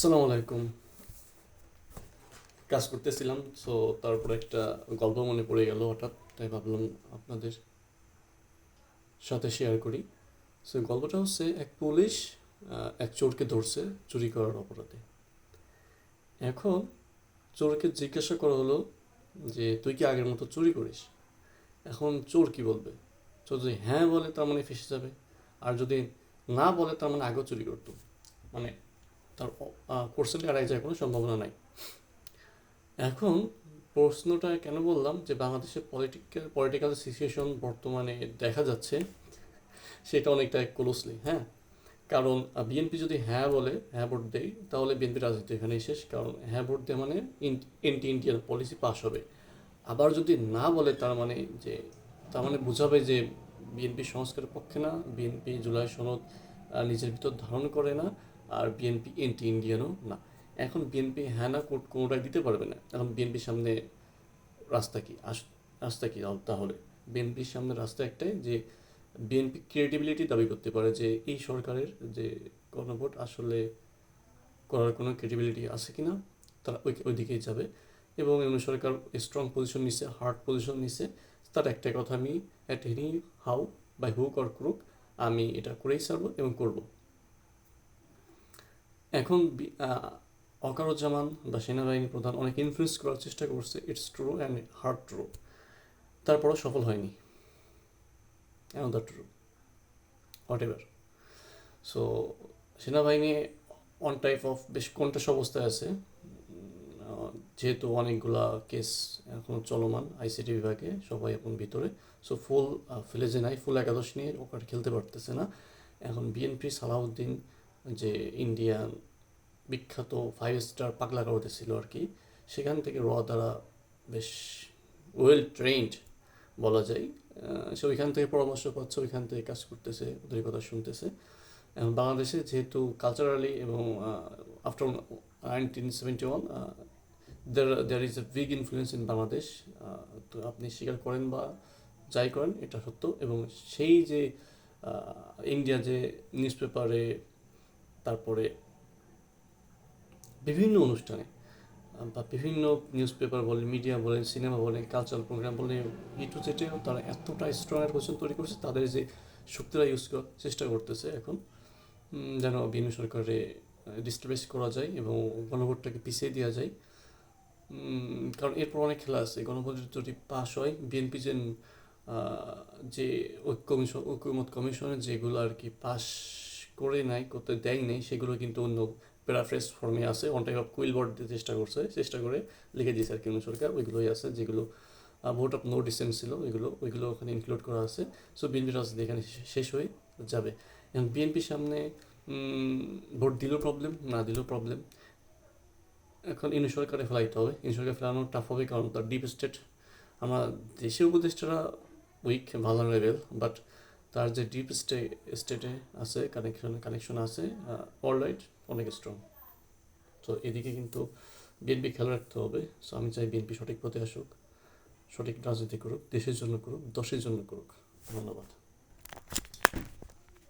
আসসালামু আলাইকুম। কাজ করতেছিলাম সো তারপর একটা গল্প মনে পড়ে গেল হঠাৎ, তাই ভাবলাম আপনাদের সাথে শেয়ার করি। সো গল্পটা হচ্ছে, এক পুলিশ এক চোরকে ধরছে চুরি করার অপরাধে। এখন চোরকে জিজ্ঞাসা করা হলো যে, তুই কি আগের মতো চুরি করিস? এখন চোর কি বলবে? চোর যদি হ্যাঁ বলে, তার মানে ফেসে যাবে। আর যদি না বলে, তার মানে আগেও চুরি করতো। মানে তার কোর্সেন্ট এড়াই যায়, কোনো সম্ভাবনা নাই। এখন প্রশ্নটা কেন বললাম যে, বাংলাদেশের পলিটিক্যাল পলিটিক্যাল সিচুয়েশন বর্তমানে দেখা যাচ্ছে, সেটা অনেকটা ক্লোজলি হ্যাঁ? কারণ বিএনপি যদি হ্যাঁ বলে হ্যাঁ ভোট দেয়, তাহলে বিএনপি রাজনীতি এখানেই শেষ, কারণ হ্যাঁ ভোট দেয় মানে এন্টি ইন্ডিয়ান পলিসি পাস হবে। আবার যদি না বলে, তার মানে যে, তার মানে বোঝাবে যে বিএনপি সংস্কারের পক্ষে না বিএনপি জুলাই সনদ নিজের ভিতর ধারণ করে না আর বিএনপি এন্টি ইন্ডিয়ানও না। এখন বিএনপি হ্যাঁ না কোট কোনোটাই দিতে পারবে না। এখন বিএনপির সামনে রাস্তা কি? রাস্তা কি তাহলে- বিএনপির সামনে রাস্তা একটাই যে বিএনপি ক্রিয়েটিবিলিটি দাবি করতে পারে যে এই সরকারের যে গণভোট আসলে করার কোনো ক্রেডিবিলিটি আছে কিনা, তারা ওই ওই দিকেই যাবে। এবং এমনি সরকার স্ট্রং পজিশন নিছে হার্ড পজিশন নিছে, তার একটা কথা আমি at any how by hook or crook, আমি এটা করেই ছাড়বো এবং করব। এখন অকারুজ্জামান বা সেনাবাহিনী প্রধান অনেক ইনফ্লুয়েন্স করার চেষ্টা করছে it's true and hard true তারপরও সফল হয়নি। Another true whatever so সেনাবাহিনী অন টাইপ অফ বেশ কন্টাস অবস্থায় আছে। যেহেতু অনেকগুলা কেস এখন চলমান আইসিটি বিভাগে, সবাই এখন ভিতরে। সো ফুল ফিলেজে নাই ফুল একাদশ নিয়ে ওখানে খেলতে পারতেছে না। এখন বিএনপি সালাউদ্দিন যে ইন্ডিয়ান বিখ্যাত ফাইভ স্টার পাগলা কারোতে ছিল আর কি সেখান থেকে র দ্বারা বেশ ওয়েল ট্রেন্ড বলা যায়। সে ওইখান থেকে পরামর্শ পাচ্ছে, ওইখান থেকে কাজ করতেছে ওদের কথা শুনতেছে। এখন বাংলাদেশে যেহেতু কালচারালি এবং after nineteen seventy one there there is a big influence in Bangladesh তো আপনি স্বীকার করেন বা যাই করেন, এটা সত্য। এবং সেই যে ইন্ডিয়া যে নিউজ পেপারে তারপরে বিভিন্ন অনুষ্ঠানে, বা বিভিন্ন নিউজ পেপার বলেন মিডিয়া বলেন সিনেমা বলেন কালচারাল প্রোগ্রাম বলেন ই টু তারা এতটা স্ট্রং কোশ্চেন তৈরি করছে, তাদের যে শক্তিরা ইউজ করার চেষ্টা করতেছে এখন যেন বিএনপি সরকারে ডিস্টার্বেস করা যায় এবং গণভোটটাকে পিছিয়ে দেওয়া যায়। কারণ এরপর অনেক খেলা আছে গণভোট যদি পাশ হয়, বিএনপি যে যে ঐক্য কমিশন, ঐক্যমত কমিশনের যেগুলো আর কি পাস করে নাই, করতে দেয় নাই, সেগুলো কিন্তু অন্য প্যারাফ্রেস ফর্মে আছে one type of queen board দিতে চেষ্টা করছে, চেষ্টা করে লিখে দিয়েছে আর কি অন্য সরকার, ওইগুলোই আছে, যেগুলো ভোট অফ নো ডিসেন্ট ছিল, ওইগুলো ওইগুলো ওখানে ইনক্লুড করা আছে সো বিএনপি রাজনীতি এখানে শেষ হয়ে যাবে। এবং বিএনপির সামনে ভোট দিলেও প্রবলেম না দিলেও প্রবলেম এখন ইনু সরকারে ফেলাইতে হবে, ইনু সরকার ফেলানো টাফ হবে কারণ তার ডিপ স্টেট আমার দেশের উপদেষ্টারা উইক ভালো লেভেল বাট তার যে ডিপ স্টে স্টেটে আছে কানেকশন কানেকশন আছে অলরাইট অনেক স্ট্রং তো এদিকে কিন্তু বিএনপি খেয়াল রাখতে হবে। সো আমি চাই বিএনপি সঠিক পথে আসুক, সঠিক রাজনীতি করুক, দেশের জন্য করুক, দশের জন্য করুক। ধন্যবাদ।